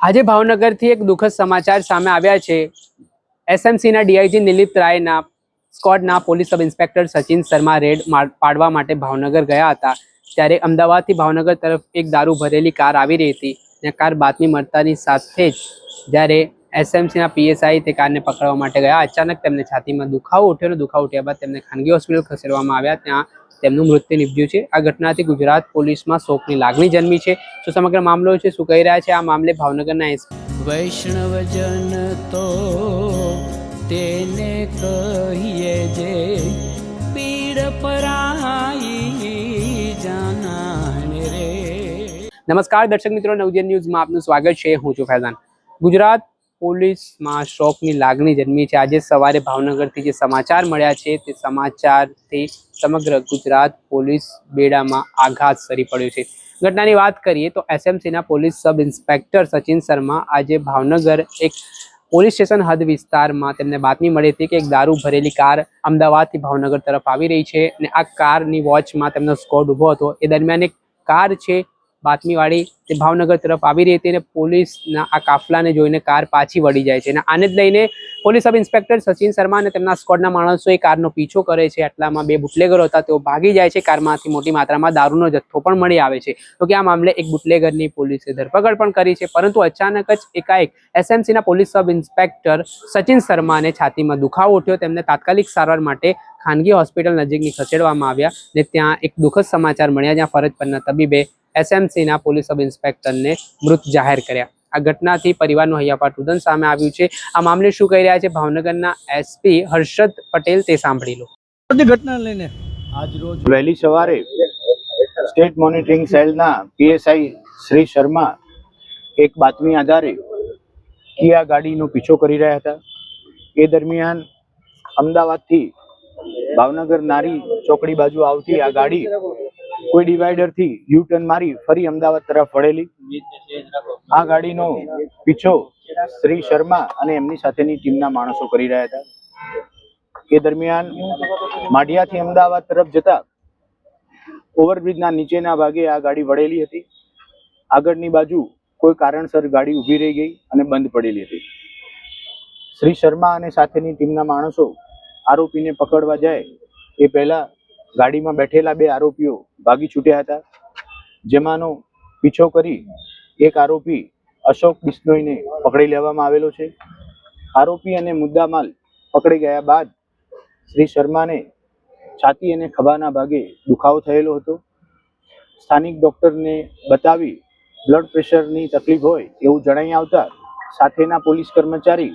આજે ભાવનગરથી એક દુઃખદ સમાચાર સામે આવ્યા છે. એસએમસીના ડીઆઈજી નિલીપ રાયના, સ્કોડના police sub inspector Sachin Sharma raid પાડવા માટે ભાવનગર ગયા હતા. ત્યારે અમદાવાદથી ભાવનગર તરફ એક દારૂ ભરેલી કાર આવી રહી હતી ને કાર બાતમી મળતાની સાથે જ જ્યારે એસએમસીના પીએસઆઈ તે કારને પકડવા માટે ગયા, અચાનક તેમને છાતીમાં દુખાવો ઉઠ્યો અને દુખાવો ઉઠ્યા બાદ તેમને ખાનગી હોસ્પિટલ ખસેડવામાં આવ્યા. ત્યાં તેમનું મૃત્યુ નીપજ્યું છે. આ ઘટનાથી ગુજરાત પોલીસમાં શોકની લાગણી જન્મી છે. શું સમગ્ર મામલો છે? શું કહી રહ્યા છે? આ મામલે ભાવનગરના વૈષ્ણવજન તો તેને કહીએ જે પીડ પરાઈ જાનાને રે. નમસ્કાર દર્શક મિત્રો નવજન ન્યૂઝમાં આપનું સ્વાગત છે. હું છું ફૈઝાન. ગુજરાત પોલીસમાં શોકની લાગણી જન્મી છે. આજે સવારે ભાવનગરથી જે સમાચાર મળ્યા છે તે સમાચારથી સમગ્ર ગુજરાત પોલીસ બેડામાં આઘાત સરી પડ્યો છે. ઘટનાની વાત કરીએ તો એસએમસીના police sub inspector Sachin Sharma આજે ભાવનગર એક પોલીસ સ્ટેશન હદ વિસ્તારમાં તેમને બાતમી મળી હતી કે એક દારૂ ભરેલી કાર અમદાવાદથી ભાવનગર તરફ આવી રહી છે અને આ કારની વોચમાં તેમનો સ્કોડ ઊભો હતો. એ દરમિયાન એક કાર છે બાતમીવાળી તે ભાવનગર તરફ આવી રહી હતી અને પોલીસના આ કાફલાને જોઈને કાર પાછી વળી જાય છે. અને આને જ લઈને police sub inspector Sachin Sharma અને તેમના સ્કોડના માણસો એ કારનો પીછો કરે છે. આટલામાં બે બુટલેગરો હતા, તેઓ ભાગી જાય છે. કારમાંથી મોટી માત્રામાં દારૂનો જથ્થો પણ મળી આવે છે. તો કે આ મામલે એક બુટલેગરની પોલીસે ધરપકડ પણ કરી છે. પરંતુ અચાનક જ એકાએક એસએમસીના પોલીસ સબ ઇન્સ્પેક્ટર સચિન શર્માને છાતીમાં દુખાવો ઉઠ્યો. તેમને તાત્કાલિક સારવાર માટે ખાનગી હોસ્પિટલ નજીકની ખસેડવામાં આવ્યા ને ત્યાં એક દુઃખદ સમાચાર મળ્યા. જ્યાં ફરજ પરના તબીબે એસએમસીના પોલીસ સબ ઇન્સ્પેક્ટરને મૃત જાહેર કર્યા. આ ઘટનાથી પરિવારનું હૈયાપાટ રુદન સામે આવ્યું છે. આ મામલે શું કહી રહ્યા છે ભાવનગરના એસપી હર્ષદ પટેલ તે સાંભળી લો. ઘટના લઈને? આજરોજ વહેલી સવારે સ્ટેટ મોનિટરિંગ સેલના પીએસઆઈ શ્રી શર્મા એક બાતમી આધારે કિયા ગાડીનો પીછો કરી રહ્યા હતા. એ દરમિયાન અમદાવાદથી ભાવનગર નારી ચોકડી બાજુ આવતી આ ગાડી કોઈ ડિવાઈડરથી યુ ટર્ન મારી ફરી અમદાવાદ તરફ વળેલી. આ ગાડીનો પીછો શ્રી શર્મા અને એમની સાથેની ટીમના માણસો કરી રહ્યા હતા. એ દરમિયાન માઢિયાથી અમદાવાદ તરફ જતા ઓવરબ્રિજના નીચેના ભાગે આ ગાડી વળેલી હતી. આગળની બાજુ કોઈ કારણસર ગાડી ઊભી રહી ગઈ અને બંધ પડેલી હતી. શ્રી શર્મા અને સાથેની ટીમના માણસો આરોપીને પકડવા જાય એ પહેલા ગાડીમાં બેઠેલા બે આરોપીઓ ભાગી છૂટ્યા હતા. જેમાંનો પીછો કરી એક આરોપી અશોક બિશ્નોઈને પકડી લેવામાં આવેલો છે. આરોપી અને મુદ્દામાલ પકડી ગયા બાદ શ્રી શર્માને છાતી અને ખભાના ભાગે દુખાવો થયેલો હતો. સ્થાનિક ડોક્ટરને બતાવી બ્લડ પ્રેશરની તકલીફ હોય એવું જણાઈ આવતા સાથેના પોલીસ કર્મચારી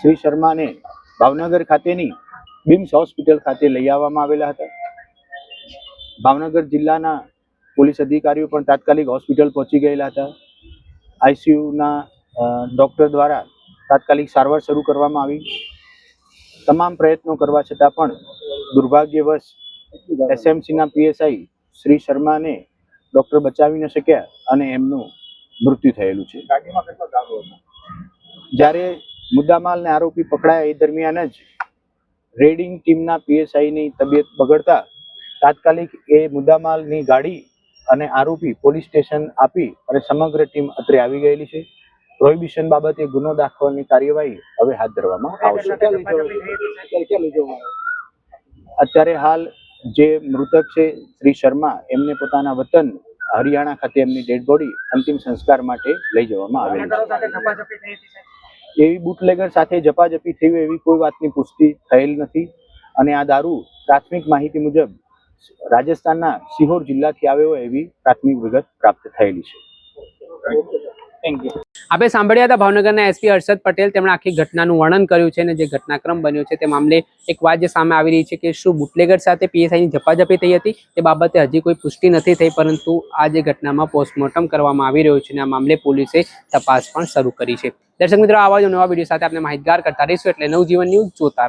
શ્રી શર્માને ભાવનગર ખાતેની બિમ્સ હોસ્પિટલ ખાતે લઈ આવવામાં આવેલા હતા. ભાવનગર જિલ્લાના પોલીસ અધિકારીઓ પણ તાત્કાલિક હોસ્પિટલ પહોંચી ગયેલા હતા. આઈસીયુના ડૉક્ટર દ્વારા તાત્કાલિક સારવાર શરૂ કરવામાં આવી. તમામ પ્રયત્નો કરવા છતાં પણ દુર્ભાગ્યવશ એસએમસીના પીએસઆઈ શ્રી શર્માને ડૉક્ટર બચાવી ન શક્યા અને એમનું મૃત્યુ થયેલું છે. જ્યારે મુદ્દામાલને આરોપી પકડાયા એ દરમિયાન જ રેડિંગ ટીમના પીએસઆઈની તબિયત બગડતા તાત્કાલિક એ મુદ્દામાલની ગાડી અને આરોપી પોલીસ સ્ટેશન આપી અને સમગ્ર ટીમ અત્રે આવી ગયેલી છે. પ્રોહિબિશન બાબતે ગુનો દાખવવાની કાર્યવાહી હવે હાથ ધરવામાં આવશે. અત્યારે હાલ. જે મૃતક છે શ્રી શર્મા એમને પોતાના વતન હરિયાણા ખાતે એમની ડેડ બોડી અંતિમ સંસ્કાર માટે લઈ જવામાં આવેલી છે. એવી બુટલેગર સાથે ઝપાઝપી થઈ હોય એવી કોઈ વાતની પુષ્ટિ થયેલ નથી. અને આ દારૂ પ્રાથમિક માહિતી મુજબ રાજસ્થાનના સિહોર જિલ્લાથી આવ્યો એવી પ્રાથમિક વિગત પ્રાપ્ત થયેલી છે. આપણે સાંભળ્યા હતા ભાવનગરના એસપી હર્ષદ પટેલ, તેમણે આખી ઘટનાનું વર્ણન કર્યું છે અને જે ઘટનાક્રમ બન્યો છે તે મામલે એક વાત જે સામે આવી રહી છે કે શું બુટલેગર સાથે પીએસઆઈની ઝપાઝપી થઈ હતી? તે બાબતે હજી કોઈ પુષ્ટિ નથી થઈ, પરંતુ આ જે ઘટનામાં પોસ્ટમોર્ટમ કરવામાં આવી રહ્યું છે અને આ મામલે પોલીસે તપાસ પણ શરૂ કરી છે. દર્શક મિત્રો આવા જ નવા વીડિયો સાથે આપણે માહિતગાર કરતા રહીશું. એટલે નવજીવન ન્યૂઝ જોતા રહો.